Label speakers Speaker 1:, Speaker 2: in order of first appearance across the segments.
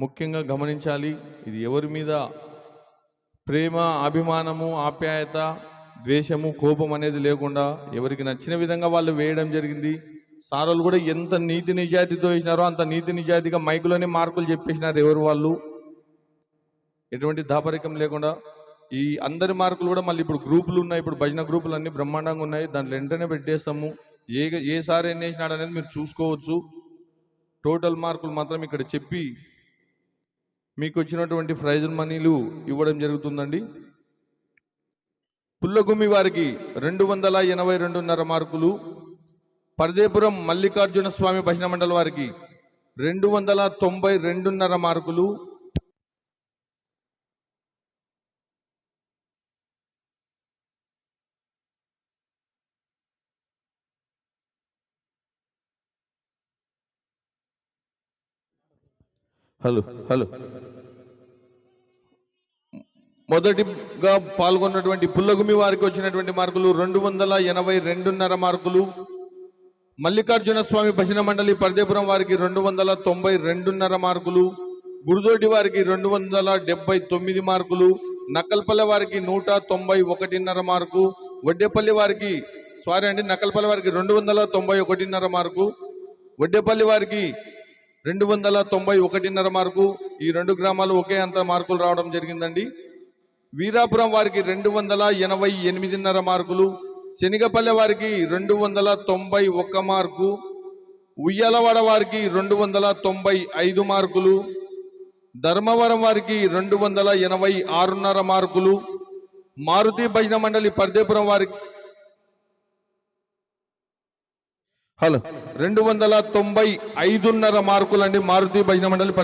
Speaker 1: ముఖ్యంగా గమనించాలి ఇది ఎవరి మీద? ప్రేమ అభిమానము ఆప్యాయత ద్వేషము కోపం అనేది లేకుండా ఎవరికి నచ్చిన విధంగా వాళ్ళు వేయడం జరిగింది. సారోలు కూడా ఎంత నీతి నిజాయితీతో వేసినారో అంత నీతి నిజాయితీగా మైకులోనే మార్కులు చెప్పేసినారు ఎవరు వాళ్ళు? ఎటువంటి దాపరికం లేకుండా ఈ అందరి మార్కులు కూడా మళ్ళీ ఇప్పుడు గ్రూపులు ఉన్నాయి ఇప్పుడు భజన గ్రూపులు అన్ని బ్రహ్మాండంగా ఉన్నాయి. దాంట్లో వెంటనే పెట్టేస్తాము. ఏ ఏ సార్ ఎన్ని వేసినాడు అనేది మీరు చూసుకోవచ్చు. టోటల్ మార్కులు మాత్రం ఇక్కడ చెప్పి మీకు వచ్చినటువంటి ప్రైజ్ మనీలు ఇవ్వడం జరుగుతుందండి. పుల్లగుమ్మి వారికి రెండు వందల ఎనభై రెండున్నర మార్కులు పరదేపురం మల్లికార్జున స్వామి భజన మండలి వారికి రెండు వందల తొంభై రెండున్నర మార్కులు హలో హలో. మొదటిగా పాల్గొన్నటువంటి పుల్లగుమి వారికి వచ్చినటువంటి మార్కులు రెండు వందల ఎనభై రెండున్నర మార్కులు. మల్లికార్జున స్వామి భజన మండలి పరదేపురం వారికి రెండు వందల తొంభై రెండున్నర మార్కులు. గురుదోటి వారికి రెండు వందల డెబ్బై తొమ్మిది మార్కులు. నక్కల్పల్లె వారికి నూట తొంభై ఒకటిన్నర మార్కు. వడ్డేపల్లి వారికి సారీ అండి నక్కల్పల్లి వారికి రెండు వందల తొంభై ఒకటిన్నర మార్కు. వడ్డేపల్లి వారికి రెండు వందల తొంభై ఒకటిన్నర మార్కు. ఈ రెండు గ్రామాలు ఒకే అంత మార్కులు రావడం జరిగిందండి. వీరాపురం వారికి రెండు వందల ఎనభై ఎనిమిదిన్నర మార్కులు శనిగపల్లె వారికి రెండు వందల తొంభై ఒక్క మార్కు ఉయ్యాలవాడ వారికి రెండు వందల తొంభై ఐదు మార్కులు ధర్మవరం వారికి రెండు వందల ఎనభై ఆరున్నర మార్కులు మారుతి భజన మండలి పర్దేపురం వారికి హలో రెండు వందల తొంభై ఐదున్నర మార్కులండి మారుతి భజన మండలి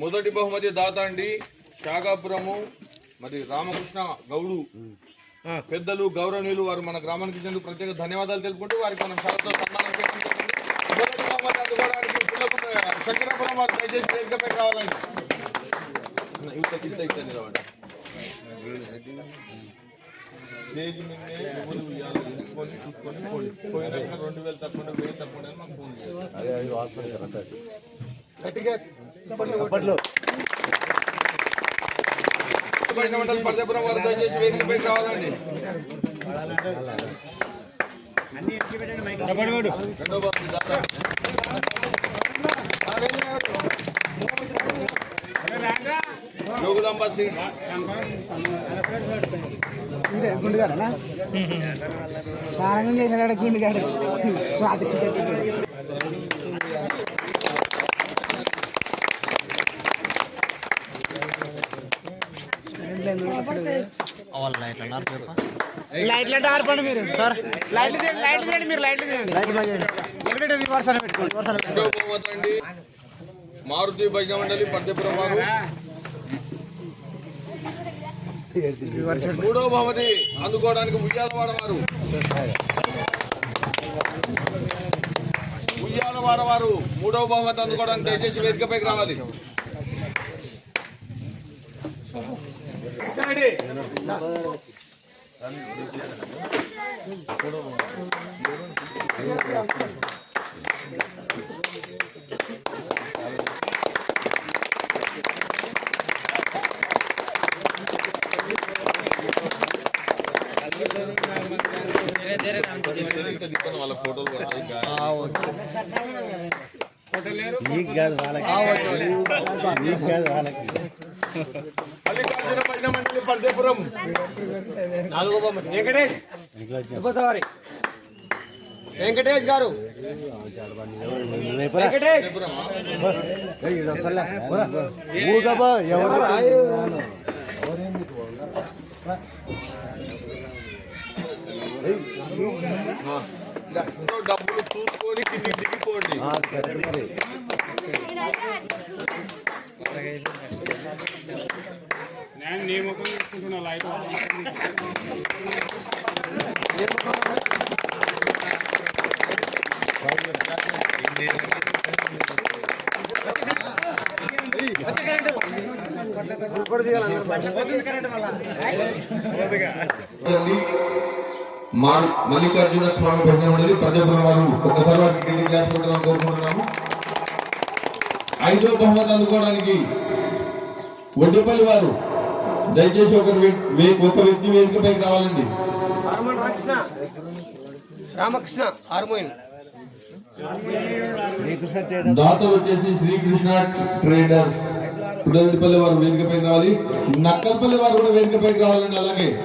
Speaker 1: మొదటి బహుమతి దాత అండి శాగాపురము మరి రామకృష్ణ గౌడు. పెద్దలు గౌరవనీయులు వారు మన గ్రామానికి చెందుకు ప్రత్యేక ధన్యవాదాలు తెలుపుకుంటూ వారికి మనం షరతో సన్మానం చేస్తున్నాం వారు దయచేసి వేదికపై కావాలండి యువత స్టేజ్ మీదనే ఎవరు చూసుకొని. పోయినాక రెండు వేలు తక్కువ వెయ్యి తక్కువ మాకు ఫోన్ మండలి పర్యాపురం వారు దయచేసి వేదికపై. జోగులాంబ సీట్స్.
Speaker 2: గుండుగాడనా? స్నానం చేసినాడు గుండుగాడు. రాత్రి చెట్టు లైట్లు అంటే ఆర్పండి మీరు. సార్. లైట్లు తీయండి లైట్లు తీయండి మీరు లైట్లు తీయండి. అని పెట్టుకోండి.
Speaker 1: మారుతి భజన మండలి పర్యాపురం వారు మూడో బహుమతి అందుకోవడానికి ఉయ్యాలవాడ వారు. ఉయ్యాలవాడ వారు మూడో బహుమతి అందుకోవడానికి దయచేసి వేదికపైకి రావాలి. వాళ్ళ ఫోటోలు పడతాయి.
Speaker 3: నీకు కాదు వాళ్ళకి. నీకు కాదు వాళ్ళకి.
Speaker 1: మల్లికార్జున భజన మండలి పర్యాపురం
Speaker 2: వెంకటేష్ ఇంకోసారి వెంకటేష్ గారు. వెంకటేష్.
Speaker 3: ఊగబా, ఎవరు?
Speaker 1: డబ్బులు చూసుకొని కిందికి దిగిపోండి
Speaker 3: ఆ, సరే మరి.
Speaker 1: అండి. మా మల్లికార్జున స్వామి భజన మండలి ప్రజాపురం వారు వారికి కొట్టడం కోరుకుంటున్నాము. ఐదో బహుమతి అందుకోవడానికి ఒడ్డుపల్లి వారు దయచేసి ఒక ఒక వ్యక్తి వేదికపైకి రావాలండి.
Speaker 2: రామకృష్ణ. హార్మోయిన్
Speaker 1: దాతలు వచ్చేసి శ్రీకృష్ణ ట్రేడర్స్. వారు వేదికపైకి రావాలి. నక్కల్పల్లి వారు కూడా వేదికపైకి రావాలండి అలాగే.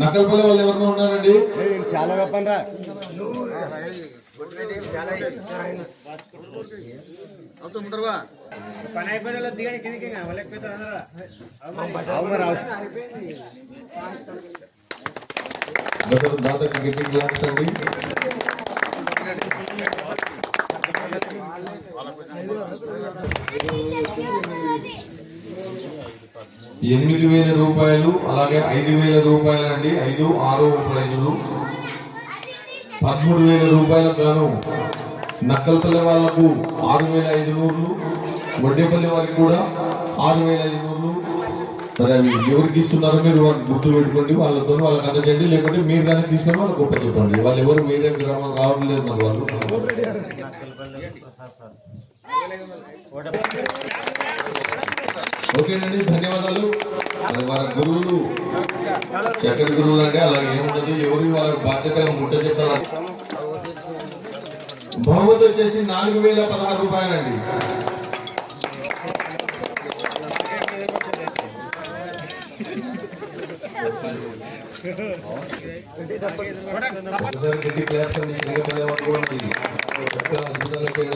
Speaker 1: నక్కల్పల్లి వాళ్ళు ఎవరైనా ఉన్నారండి?
Speaker 3: చాలా వెపన్ రా అవు మరి అవు.
Speaker 1: దసరా దాత క్రికెటింగ్ క్లాస్ అండి ఎనిమిది వేల రూపాయలు అలాగే ఐదు వేల రూపాయలు అండి ఐదు ఆరో ప్రైజులు. పదమూడు వేల రూపాయలకు గాను నక్కలపల్లి వాళ్ళకు ఆరు వేల ఐదు నూరులు వడ్డేపల్లి వారికి కూడా ఆరు వేల ఐదు నూరులు మరి అవి ఎవరికి ఇస్తున్నారో మీరు వాళ్ళకి గుర్తు పెట్టుకోండి వాళ్ళతో వాళ్ళకి అందజేయండి లేకుంటే మీరు కానీ తీసుకొని వాళ్ళకి గొప్ప చెప్పండి. వాళ్ళు ఎవరు వేరే గ్రామం లేదు మరి వాళ్ళు. ఓకేనండి ధన్యవాదాలు. వాళ్ళ గురువులు చక్కటి గురువులు అంటే అలా ఏముండదు ఎవరు వాళ్ళ బాధ్యత ముట్ట చెప్తారు. బహుమతి వచ్చేసి నాలుగు వేల పదహారు రూపాయలండి.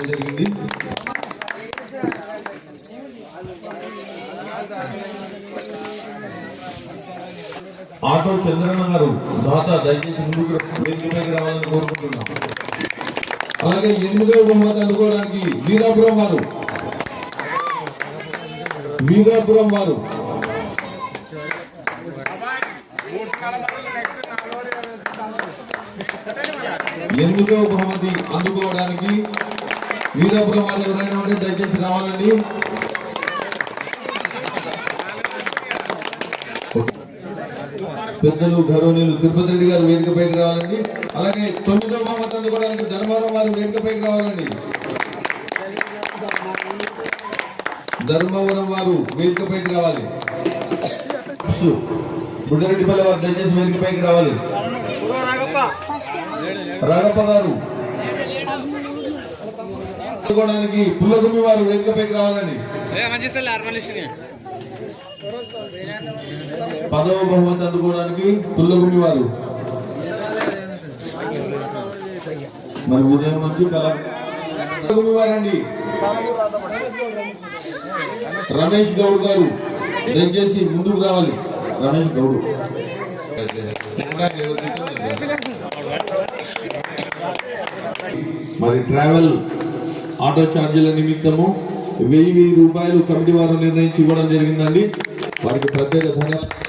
Speaker 1: జరిగింది. ఆటో చంద్రన్న గారు దాత దయచేసి ముందుకు వేదికపైకి రావాలని కోరుకుంటున్నాం. అలాగే ఎనిమిదవ బహుమతి అందుకోవడానికి వీరాపురం వారు. వీరాపురం వారు. ఎనిమిదవ బహుమతి అందుకోవడానికి వీరాపురం వారు ఎవరైనా ఉంటే దయచేసి రావాలండి. పెద్దలు గౌరవనీయులు తిరుపతి రెడ్డి గారు వేదికపైకి రావాలండి. అలాగే తొమ్మిదో బహుమతి అందుకోవడానికి ధర్మవరం వారు వేదికపైకి రావాలండి. ధర్మవరం వారు వేదికపైకి రావాలి. బుడ్డరెడ్డిపల్లి వారు దయచేసి వేదికపైకి రావాలి. రాఘప్ప గారు పుల్లగుమ్మి వారు వేదికపైకి రావాలండి. పదవ బహుమతి అందుకోవడానికి పుల్లగుమ్మి వారు. మరి ఉదయం నుంచి కళ వారండి. రమేష్ గౌడ్ గారు దయచేసి ముందుకు రావాలి. రమేష్ గౌడ్. మరి ట్రావెల్ ఆటో ఛార్జీల నిమిత్తము వెయ్యి వెయ్యి రూపాయలు కమిటీ వారు నిర్ణయించి ఇవ్వడం జరిగిందండి. వారికి ప్రత్యేక ధన్యవాదాలు.